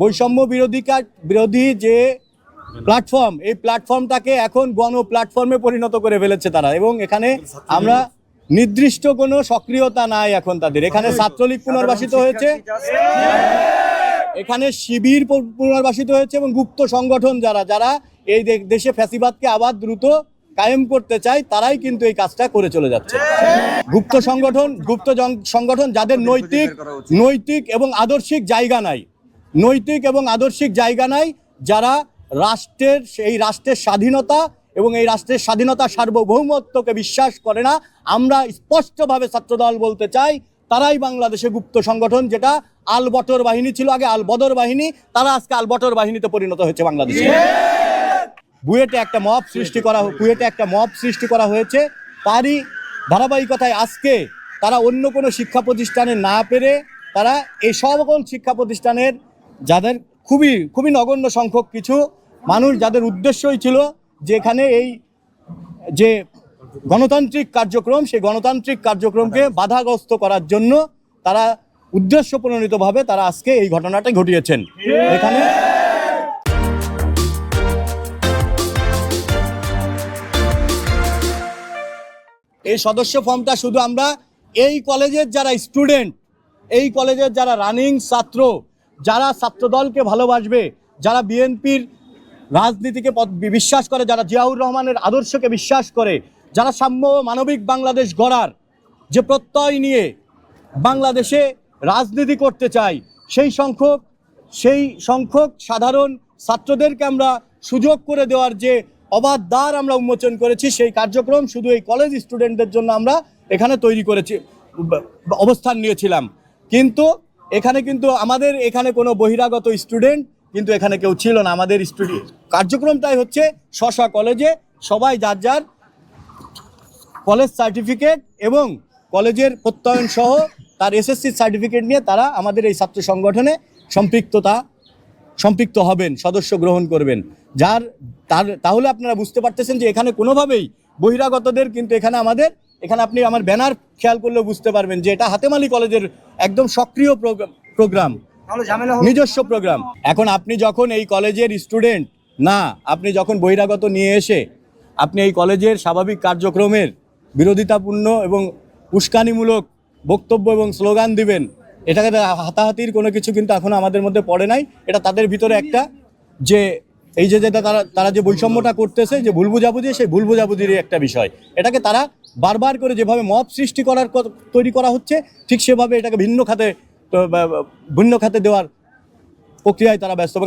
বৈষম্য বিরোধী বিরোধী যে প্ল্যাটফর্ম এই প্ল্যাটফর্মটাকে এখন গণ প্ল্যাটফর্মে পরিণত করে ফেলেছে তারা। এবং এখানে আমরা নির্দিষ্ট কোনো সক্রিয়তা নাই এখন তাদের। এখানে ছাত্রলীগ পুনর্বাসিত হয়েছে। এখানে শিবির পুনর্বাসিত হয়েছে এবং গুপ্ত সংগঠন যারা যারা এই দেশে ফ্যাসিবাদকে আবার দ্রুত কায়েম করতে চায় তারাই কিন্তু এই কাজটা করে চলে যাচ্ছে। গুপ্ত সংগঠন গুপ্ত সংগঠন যাদের নৈতিক নৈতিক এবং আদর্শিক জায়গা নাই নৈতিক এবং আদর্শিক জায়গা নাই, যারা রাষ্ট্রের, এই রাষ্ট্রের স্বাধীনতা এবং এই রাষ্ট্রের স্বাধীনতা সার্বভৌমত্বকে বিশ্বাস করে না। আমরা স্পষ্টভাবে ছাত্রদল বলতে চাই, তারাই বাংলাদেশে গুপ্ত সংগঠন, যেটা আল বটর বাহিনী ছিল আগে, আল বদর বাহিনী, তারা আজকে আল বটর বাহিনীতে পরিণত হয়েছে বাংলাদেশে। বুয়েটে একটা মব সৃষ্টি করা বুয়েটে একটা মব সৃষ্টি করা হয়েছে। তারই ধারাবাহিকতায় আজকে তারা অন্য কোনো শিক্ষা প্রতিষ্ঠানে না পেরে তারা এই সকল শিক্ষা প্রতিষ্ঠানের যাদের খুবই খুবই নগণ্য সংখ্যক কিছু মানুষ যাদের উদ্দেশ্যই ছিল যে এখানে এই যে গণতান্ত্রিক কার্যক্রম, সেই গণতান্ত্রিক কার্যক্রমকে বাধাগ্রস্ত করার জন্য তারা উদ্দেশ্য প্রণোদিতভাবে তারা আজকে এই ঘটনাটা ঘটিয়েছেন। এখানে এই সদস্য ফর্মটা শুধু আমরা, এই কলেজের যারা স্টুডেন্ট, এই কলেজের যারা রানিং ছাত্র যারা ছাত্রদলকে ভালোবাসবে, যারা বিএনপির রাজনীতিকে বিশ্বাস করে, যারা জিয়াউর রহমানের আদর্শকে বিশ্বাস করে, যারা সাম্য মানবিক বাংলাদেশ গড়ার যে প্রত্যয় নিয়ে বাংলাদেশে রাজনীতি করতে চাই সেই সংখ্যক সেই সংখ্যক সাধারণ ছাত্রদেরকে আমরা সুযোগ করে দেওয়ার যে অবাধ দ্বার আমরা উন্মোচন করেছি, সেই কার্যক্রম শুধু এই কলেজ স্টুডেন্টদের জন্য আমরা এখানে তৈরি করেছি, অবস্থান নিয়েছিলাম। কিন্তু এখানে কিন্তু আমাদের এখানে কোনো বহিরাগত স্টুডেন্ট কিন্তু এখানে কেউ ছিল না আমাদের স্টুডেন্ট কার্যক্রমটাই হচ্ছে শশা কলেজে সবাই যার যার কলেজ সার্টিফিকেট এবং কলেজের প্রত্যয়ন সহ তার এসএসসি সার্টিফিকেট নিয়ে তারা আমাদের এই ছাত্র সংগঠনে সম্পৃক্ততা, সম্পৃক্ত হবেন, সদস্য গ্রহণ করবেন। যার, তার, তাহলে আপনারা বুঝতে পারতেছেন যে এখানে কোনোভাবেই বহিরাগতদের কিন্তু এখানে আমাদের, এখানে আপনি আমার ব্যানার খেয়াল করলেও বুঝতে পারবেন যে এটা হাতেমালি কলেজের একদম সক্রিয় প্রোগ্রাম- প্রোগ্রাম। নিজস্ব প্রোগ্রাম। এখন আপনি যখন এই কলেজের স্টুডেন্ট না আপনি যখন বহিরাগত নিয়ে এসে আপনি এই কলেজের স্বাভাবিক কার্যক্রমের বিরোধিতাপূর্ণ এবং উস্কানিমূলক বক্তব্য এবং স্লোগান দিবেন এটাকে হাতাহাতির কোনো কিছু কিন্তু এখন আমাদের মধ্যে পড়ে নাই। এটা তাদের ভিতরে একটা যে এই যে যেটা তারা তারা যে বৈষম্যটা করতেছে যে ভুল বুঝাবুঝি সেই ভুল বুঝাবুঝিরই একটা বিষয়। এটাকে তারা বারবার করে যেভাবে মব সৃষ্টি করার তৈরি করা হচ্ছে, ঠিক সেভাবে এটাকে ভিন্ন খাতে ভিন্ন খাতে দেওয়ার প্রক্রিয়ায় তারা ব্যস্ত।